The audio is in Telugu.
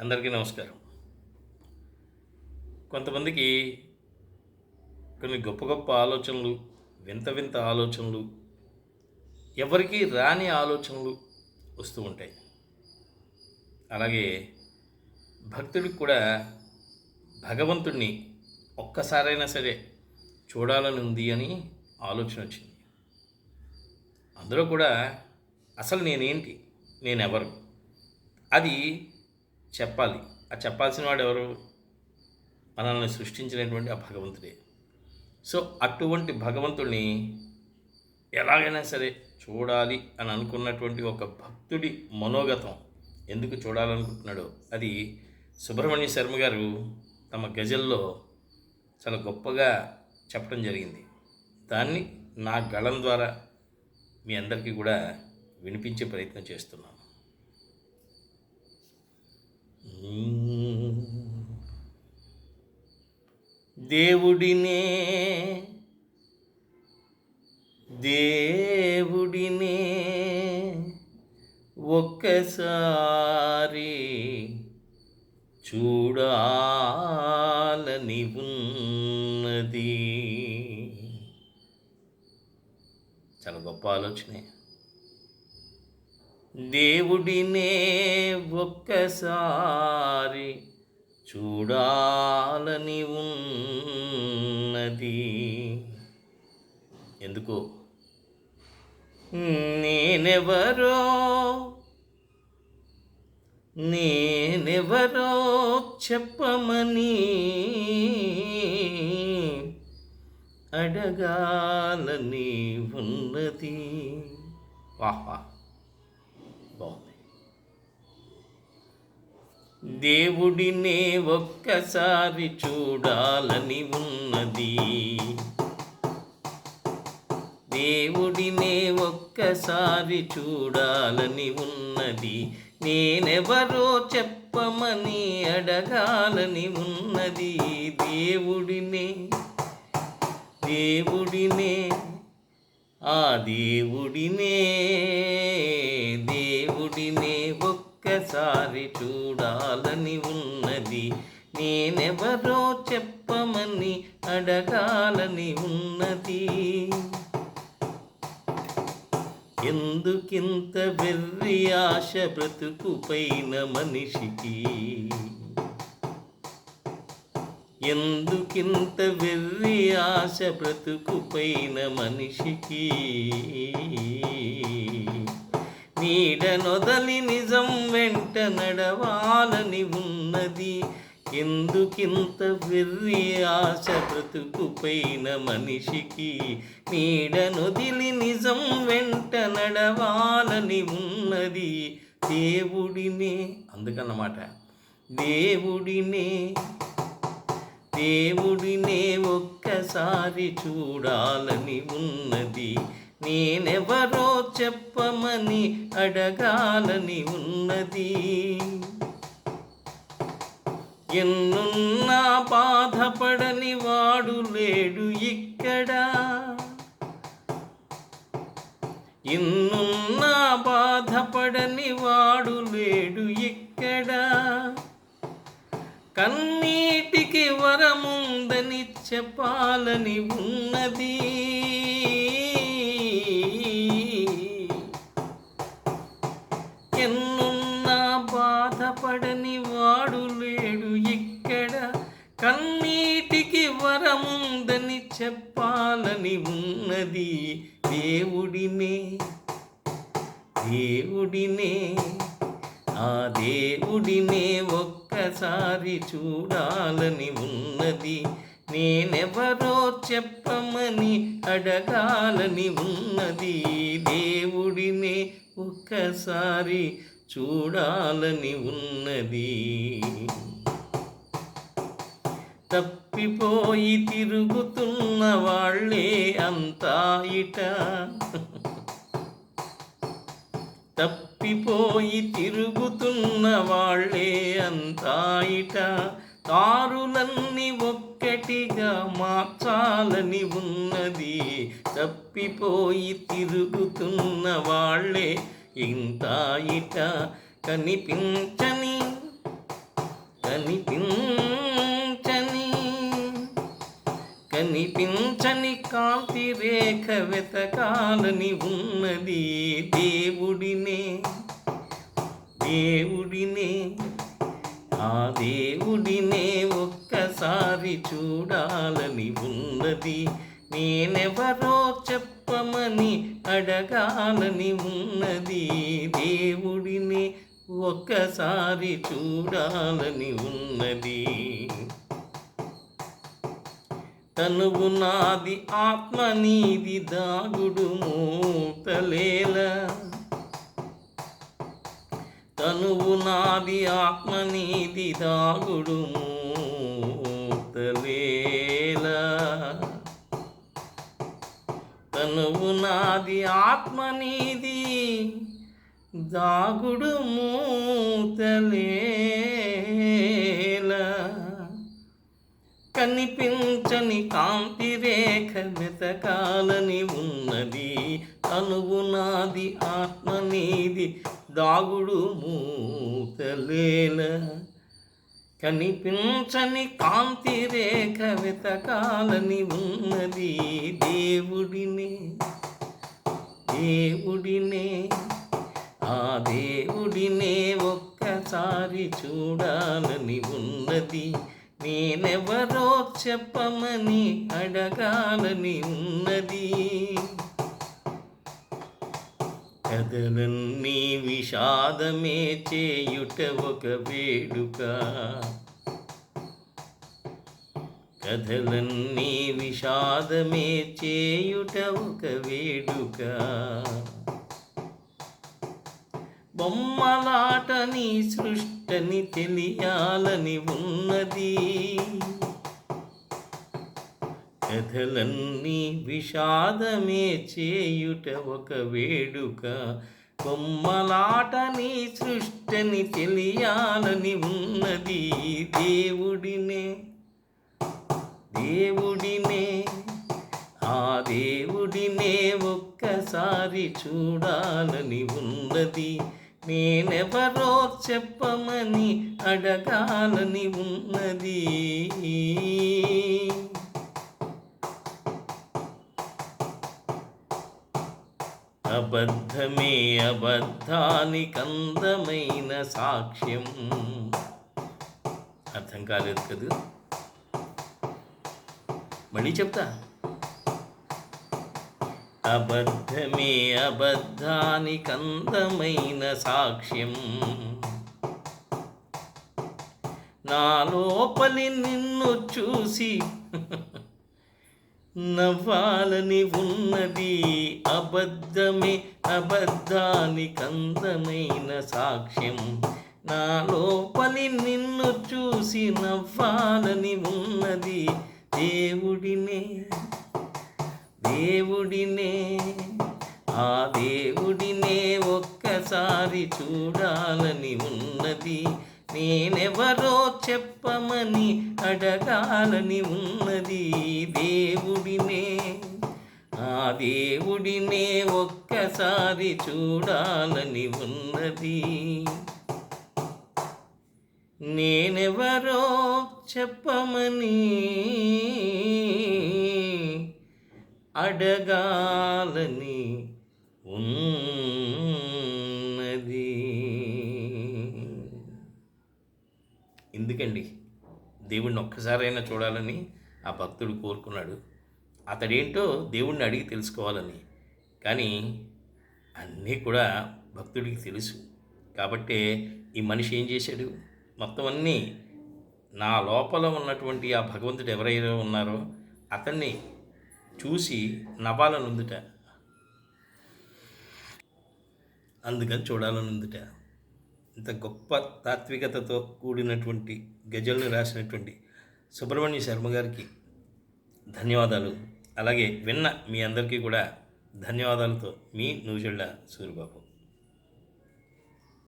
అందరికీ నమస్కారం. కొంతమందికి కొన్ని గొప్ప గొప్ప ఆలోచనలు వింత వింత ఆలోచనలు ఎవరికీ రాని ఆలోచనలు వస్తూ ఉంటాయి. అలాగే భక్తుడికి కూడా భగవంతుడిని ఒక్కసారైనా సరే చూడాలని ఉంది అని ఆలోచన వచ్చింది. అందులో కూడా అసలు నేనేంటి? నేనెవరు? అది చెప్పాలి. ఆ చెప్పాల్సిన వాడు ఎవరు? మనల్ని సృష్టించినటువంటి ఆ భగవంతుడే. సో అటువంటి భగవంతుడిని ఎలాగైనా సరే చూడాలి అని అనుకున్నటువంటి ఒక భక్తుడి మనోగతం ఎందుకు చూడాలనుకుంటున్నాడో అది సుబ్రహ్మణ్య శర్మ గారు తమ గజల్లో చాలా గొప్పగా చెప్పడం జరిగింది. దాన్ని నా గళం ద్వారా మీ అందరికీ కూడా వినిపించే ప్రయత్నం చేస్తున్నాను. దేవుడినే దేవుడినే ఒక్కసారి చూడాలని ఉన్నది. చాలా గొప్ప ఆలోచనే. దేవుడినే ఒక్కసారి చూడాలని ఉన్నది. ఎందుకో? నేనెవరో? నేనెవరో చెప్పమని అడగాలని ఉన్నది. వాహ్ వాహ్. దేవుడినే ఒక్కసారి చూడాలని ఉన్నది. దేవుడినే ఒక్కసారి చూడాలని ఉన్నది. నేనెవరో చెప్పమని అడగాలని ఉన్నది. దేవుడినే దేవుడినే ఆ దేవుడినే దేవుడినే. ఒక్కసారి చూడాలని ఉన్నది. నేనెవరో చెప్పమని అడగాలని ఉన్నది. ఎందుకింత వెర్రి ఆశ బ్రతుకుపైన మనిషికి? ఎందుకింత వెర్రి ఆశ బ్రతుకుపైన మనిషికి? నీడనొదలి నిజం వెంట నడవాలని ఉన్నది. ఎందుకింత వెర్రి ఆశ బ్రతుకుపైన మనిషికి? నీడనొదిలి నిజం వెంట నడవాలని ఉన్నది. దేవుడినే అందుకన్నమాట. దేవుడినే దేవుడినే ఒక్కసారి చూడాలని ఉన్నది. నేనెవరో చెప్పమని అడగాలని ఉన్నది. ఎన్నున్నా బాధపడని వాడు లేడు ఇక్కడ. ఎన్నున్నా బాధపడని వాడు లేడు ఇక్కడ. కన్నీటికి వరముందని చెప్పాలని ఉన్నది. బాధపడని వాడు లేడు ఇక్కడ. కన్నీటికి వరముందని చెప్పాలని ఉన్నది దేవుడినే. దేవుడినే. ఆ దేవుడినే ఒక్కసారి చూడాలని ఉన్నది. నేనెవరో చెప్పమని అడగాలని ఉన్నది. దేవుడినే ఒక్కసారి చూడాలని ఉన్నది. తప్పిపోయి తిరుగుతున్న వాళ్ళే అంతా ఇట. తప్పిపోయి తిరుగుతున్న వాళ్ళే అంతా ఇట. తారులన్నీ ఒక్కటిగా మార్చాలని ఉన్నది. తప్పిపోయి తిరుగుతున్న వాళ్ళే ఇంత ఇట కనిపించని కనిపించని కనిపించని కాంతి రేఖ వెతకాలని ఉన్నది దేవుడినే దేవుడినే ఆ దేవుడినే ఒక్కసారి చూడాలని ఉన్నది నేనెవరో చెప్పమని అడగాలని ఉన్నది. దేవుడిని ఒక్కసారి చూడాలని ఉన్నది. తనువు నాది ఆత్మ నీది దాగుడు మూతలేలా. తనువు నాది ఆత్మ నీది దాగుడు మూతలే. నాది ఆత్మ నీది దాగుడు మూతలేలా. కనిపించని కాంతి రేఖ వెతకాలని ఉన్నది అనువు నాది ఆత్మ నీది దాగుడు మూతలేల. కనిపించని కాంతి రేఖ వెతకాలని ఉన్నది దేవుడిని. దేవుడినే ఆ దేవుడినే ఒక్కసారి చూడాలని ఉన్నది. నేనెవరో చెప్పమని అడగాలని ఉన్నది. కథలన్నీ విషాదమే చేయుట ఒక వేడుక. కథలన్నీ విషాదమే చేయుట ఒక వేడుక బొమ్మలాటని సృష్టని తెలియాలని ఉన్నది. కథలన్నీ విషాదమే చేయుట ఒక వేడుక బొమ్మలాటని సృష్టిని తెలియాలని ఉన్నది దేవుడినే. దేవుడినే ఆ దేవుడినే ఒక్కసారి చూడాలని ఉన్నది. నేనెవరో చెప్పమని అడగాలని ఉన్నది. అబద్ధమే అబద్ధానికందమైన సాక్ష్యం. అర్థం కాలేదు కదా? మళ్ళీ చెప్తా. అబద్ధమే అబద్ధానికి అందమైన సాక్ష్యం. నా లోపలి నిన్ను చూసి నవ్వాలని ఉన్నది అబద్ధమే అబద్ధానికి అందమైన సాక్ష్యం. నా లోపలి నిన్ను చూసి నవ్వాలని ఉన్నది దేవుడినే దేవుడినే ఆ దేవుడినే ఒక్కసారి చూడాలని ఉన్నది. నేనెవరో చెప్పమని అడగాలని ఉన్నది. దేవుడినే ఆ దేవుడినే ఒక్కసారి చూడాలని ఉన్నది. నేనెవరో చెప్పమని అడగాలని ఉన్నది. ఎందుకండి? దేవుణ్ణి ఒక్కసారైనా చూడాలని ఆ భక్తుడు కోరుకున్నాడు. అతడేంటో దేవుణ్ణి అడిగి తెలుసుకోవాలని. కానీ అన్నీ కూడా భక్తుడికి తెలుసు. కాబట్టే ఈ మనిషి ఏం చేశాడు? మొత్తం అన్నీ నా లోపల ఉన్నటువంటి ఆ భగవంతుడు ఎవరైనా ఉన్నారో అతన్ని చూసి నవ్వాలని అందుకని చూడాలని ఇంత గొప్ప తాత్వికతతో కూడినటువంటి గజల్ని రాసినటువంటి సుబ్రహ్మణ్య శర్మ గారికి ధన్యవాదాలు. అలాగే విన్న మీ అందరికీ కూడా ధన్యవాదాలతో మీ నూజెళ్ళ సూరిబాబు.